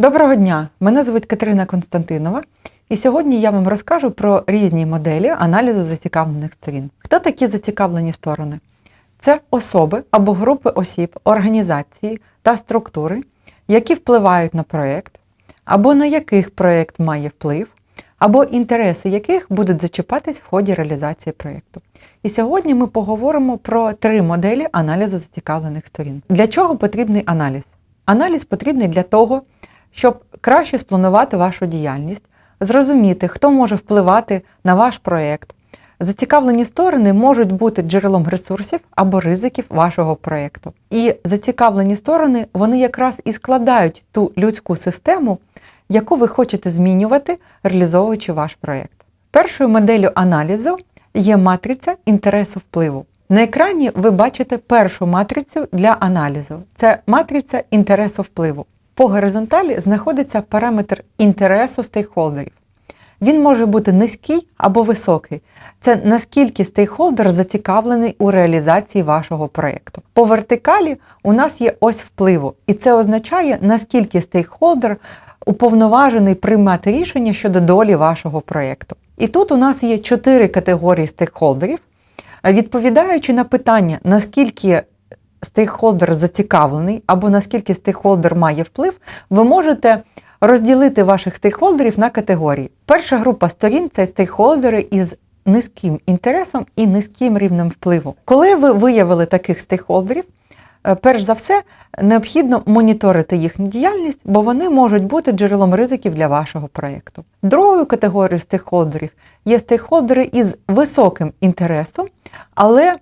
Доброго дня! Мене звуть Катерина Константинова, і сьогодні я вам розкажу про різні моделі аналізу зацікавлених сторін. Хто такі зацікавлені сторони? Це особи або групи осіб, організації та структури, які впливають на проєкт, або на яких проєкт має вплив, або інтереси яких будуть зачіпатись в ході реалізації проєкту. І сьогодні ми поговоримо про три моделі аналізу зацікавлених сторін. Для чого потрібний аналіз? Аналіз потрібний для того, щоб краще спланувати вашу діяльність, зрозуміти, хто може впливати на ваш проєкт. Зацікавлені сторони можуть бути джерелом ресурсів або ризиків вашого проєкту. І зацікавлені сторони вони якраз і складають ту людську систему, яку ви хочете змінювати, реалізовуючи ваш проєкт. Першою моделлю аналізу є матриця інтересу впливу. На екрані ви бачите першу матрицю для аналізу. Це матриця інтересу впливу. По горизонталі знаходиться параметр інтересу стейкхолдерів. Він може бути низький або високий. Це наскільки стейкхолдер зацікавлений у реалізації вашого проєкту. По вертикалі у нас є ось впливу, і це означає, наскільки стейкхолдер уповноважений приймати рішення щодо долі вашого проєкту. І тут у нас є чотири категорії стейкхолдерів, відповідаючи на питання, наскільки стейкхолдер зацікавлений або наскільки стейкхолдер має вплив, ви можете розділити ваших стейкхолдерів на категорії. Перша група сторін це стейкхолдери із низьким інтересом і низьким рівнем впливу. Коли ви виявили таких стейкхолдерів, е, перш за все необхідно моніторити їхню діяльність, бо вони можуть бути джерелом ризиків для вашого проєкту. Другою категорією стейкхолдерів є стейкхолдери із високим інтересом, але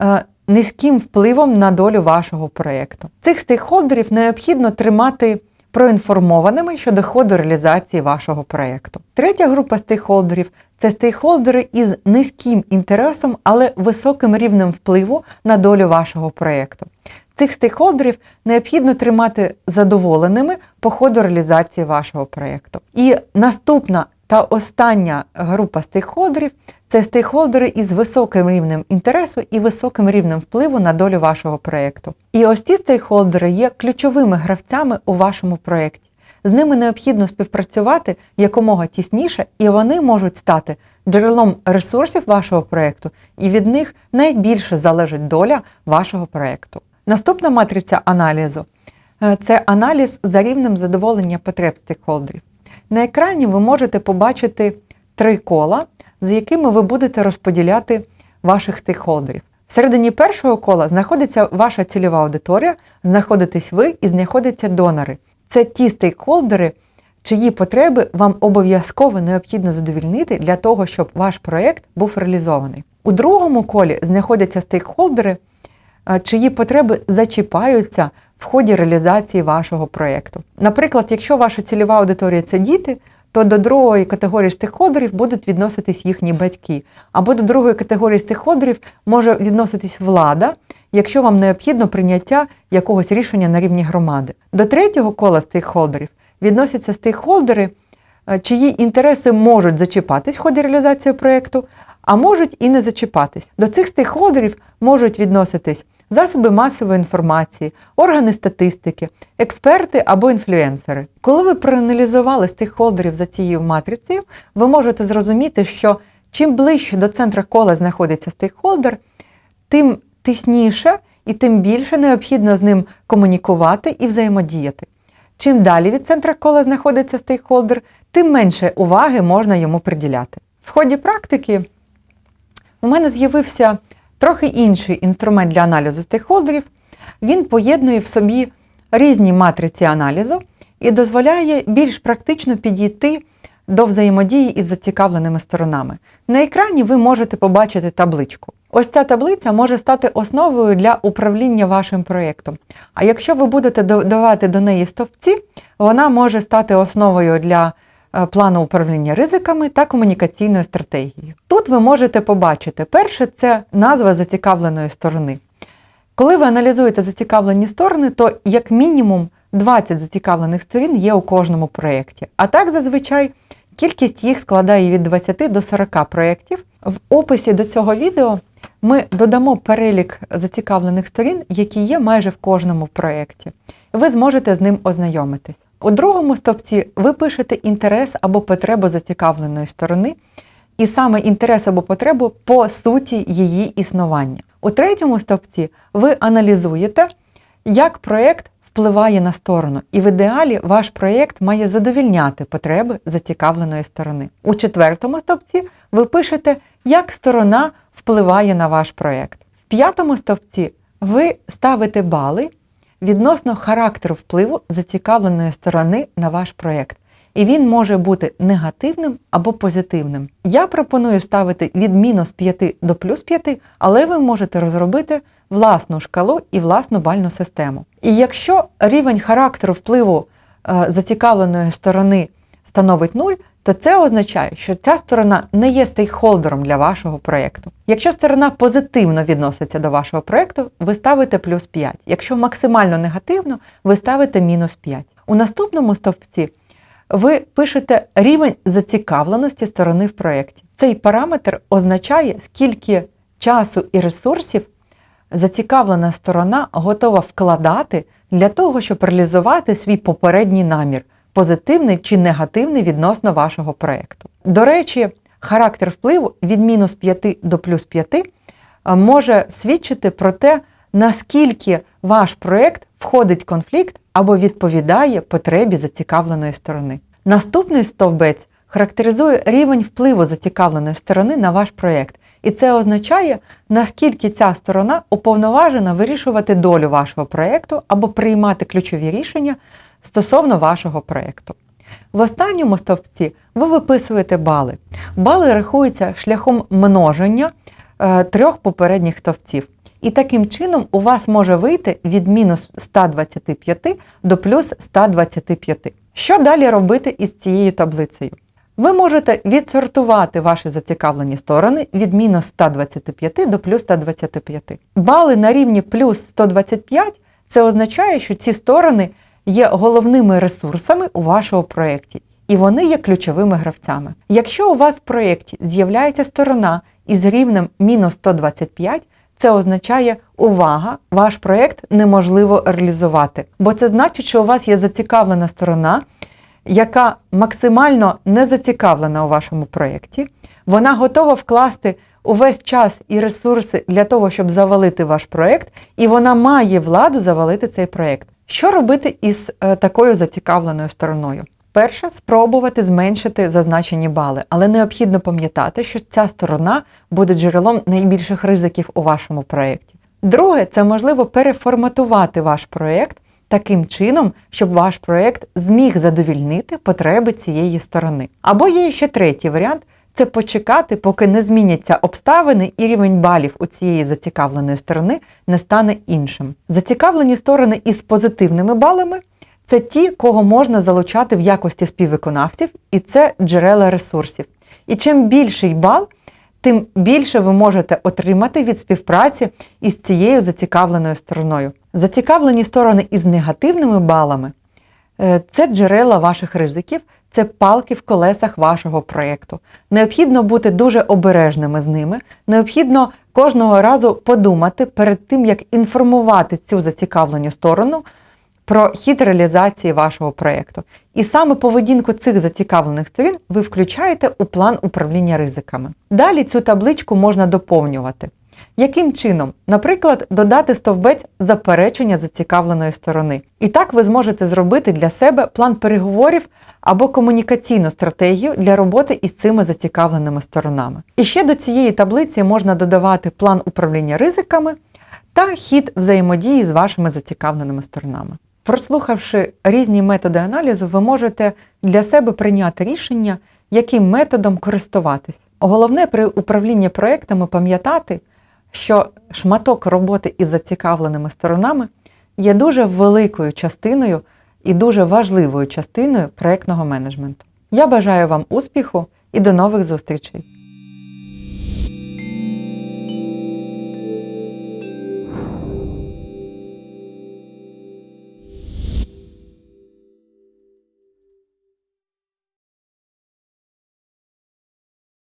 е, низьким впливом на долю вашого проєкту. Цих стейкхолдерів необхідно тримати проінформованими щодо ходу реалізації вашого проєкту. Третя група стейкхолдерів це стейкхолдери із низьким інтересом, але високим рівнем впливу на долю вашого проєкту. Цих стейкхолдерів необхідно тримати задоволеними по ходу реалізації вашого проєкту. І наступна та остання група стейкхолдерів це стейкхолдери із високим рівнем інтересу і високим рівнем впливу на долю вашого проєкту. І ось ці стейкхолдери є ключовими гравцями у вашому проєкті. З ними необхідно співпрацювати якомога тісніше, і вони можуть стати джерелом ресурсів вашого проєкту, і від них найбільше залежить доля вашого проєкту. Наступна матриця аналізу е, це аналіз за рівнем задоволення потреб стейкхолдерів. На екрані ви можете побачити три кола, з якими ви будете розподіляти ваших стейкхолдерів. Всередині першого кола знаходиться ваша цільова аудиторія, знаходитесь ви і знаходяться донори. Це ті стейкхолдери, чиї потреби вам обов'язково необхідно задовільнити для того, щоб ваш проєкт був реалізований. У другому колі знаходяться стейкхолдери, чиї потреби зачіпаються в ході реалізації вашого проєкту. Наприклад, якщо ваша цільова аудиторія це діти, то до другої категорії стейкхолдерів будуть відноситись їхні батьки. Або до другої категорії стейкхолдерів може відноситись влада, якщо вам необхідно прийняття якогось рішення на рівні громади. До третього кола стейкхолдерів відносяться стейкхолдери, чиї інтереси можуть зачіпатись в ході реалізації проєкту, а можуть і не зачіпатись. До цих стейкхолдерів можуть відноситись засоби масової інформації, органи статистики, експерти або інфлюенсери. Коли ви проаналізували стейкхолдерів за цією матрицею, ви можете зрозуміти, що чим ближче до центра кола знаходиться стейкхолдер, тим тисніше і тим більше необхідно з ним комунікувати і взаємодіяти. Чим далі від центра кола знаходиться стейкхолдер, тим менше уваги можна йому приділяти. В ході практики у мене з'явився трохи інший інструмент для аналізу стейкхолдерів. Він поєднує в собі різні матриці аналізу і дозволяє більш практично підійти до взаємодії із зацікавленими сторонами. На екрані ви можете побачити табличку. Ось ця таблиця може стати основою для управління вашим проєктом. А якщо ви будете додавати до неї стовпці, вона може стати основою для плану управління ризиками та комунікаційною стратегією. Тут ви можете побачити, перше, це назва зацікавленої сторони. Коли ви аналізуєте зацікавлені сторони, то як мінімум 20 зацікавлених сторін є у кожному проєкті. А так зазвичай кількість їх складає від 20 до 40 проєктів. В описі до цього відео ми додамо перелік зацікавлених сторін, які є майже в кожному проєкті. Ви зможете з ним ознайомитись. У другому стовпці ви пишете інтерес або потребу зацікавленої сторони, і саме інтерес або потребу по суті її існування. У третьому стовпці ви аналізуєте, як проєкт впливає на сторону, і в ідеалі ваш проєкт має задовільняти потреби зацікавленої сторони. У четвертому стовпці ви пишете, як сторона впливає на ваш проєкт. В п'ятому стовпці ви ставите бали відносно характеру впливу зацікавленої сторони на ваш проєкт. І він може бути негативним або позитивним. Я пропоную ставити від мінус 5 до плюс 5, але ви можете розробити власну шкалу і власну бальну систему. І якщо рівень характеру впливу е, зацікавленої сторони становить 0, то це означає, що ця сторона не є стейкхолдером для вашого проєкту. Якщо сторона позитивно відноситься до вашого проєкту, ви ставите плюс 5. Якщо максимально негативно, ви ставите мінус 5. У наступному стовпці ви пишете рівень зацікавленості сторони в проєкті. Цей параметр означає, скільки часу і ресурсів зацікавлена сторона готова вкладати для того, щоб реалізувати свій попередній намір, позитивний чи негативний відносно вашого проєкту. До речі, характер впливу від мінус 5 до плюс 5 може свідчити про те, наскільки ваш проєкт входить в конфлікт або відповідає потребі зацікавленої сторони. Наступний стовбець характеризує рівень впливу зацікавленої сторони на ваш проєкт. І це означає, наскільки ця сторона уповноважена вирішувати долю вашого проєкту або приймати ключові рішення стосовно вашого проєкту. В останньому стовпці ви виписуєте бали. Бали рахуються шляхом множення е, трьох попередніх стовпців. І таким чином у вас може вийти від мінус 125 до плюс 125. Що далі робити із цією таблицею? Ви можете відсортувати ваші зацікавлені сторони від мінус 125 до плюс 125. Бали на рівні плюс 125 це означає, що ці сторони є головними ресурсами у вашому проєкті, і вони є ключовими гравцями. Якщо у вас в проєкті з'являється сторона із рівнем мінус 125, це означає увага, ваш проєкт неможливо реалізувати. Бо це значить, що у вас є зацікавлена сторона, яка максимально не зацікавлена у вашому проєкті. Вона готова вкласти увесь час і ресурси для того, щоб завалити ваш проєкт, і вона має владу завалити цей проєкт. Що робити із е, такою зацікавленою стороною? Перше, спробувати зменшити зазначені бали, але необхідно пам'ятати, що ця сторона буде джерелом найбільших ризиків у вашому проєкті. Друге, це можливо переформатувати ваш проєкт таким чином, щоб ваш проєкт зміг задовільнити потреби цієї сторони. Або є ще третій варіант це почекати, поки не зміняться обставини і рівень балів у цієї зацікавленої сторони не стане іншим. Зацікавлені сторони із позитивними балами це ті, кого можна залучати в якості співвиконавців, і це джерела ресурсів. І чим більший бал, тим більше ви можете отримати від співпраці із цією зацікавленою стороною. Зацікавлені сторони із негативними балами е, це джерела ваших ризиків, це палки в колесах вашого проєкту. Необхідно бути дуже обережними з ними. Необхідно кожного разу подумати перед тим, як інформувати цю зацікавлену сторону про хід реалізації вашого проєкту. І саме поведінку цих зацікавлених сторін ви включаєте у план управління ризиками. Далі цю табличку можна доповнювати. Яким чином? Наприклад, додати стовбець заперечення зацікавленої сторони. І так ви зможете зробити для себе план переговорів або комунікаційну стратегію для роботи із цими зацікавленими сторонами. І ще до цієї таблиці можна додавати план управління ризиками та хід взаємодії з вашими зацікавленими сторонами. Прослухавши різні методи аналізу, ви можете для себе прийняти рішення, яким методом користуватись. Головне при управлінні проектами пам'ятати, що шматок роботи із зацікавленими сторонами є дуже великою частиною і дуже важливою частиною проектного менеджменту. Я бажаю вам успіху і до нових зустрічей!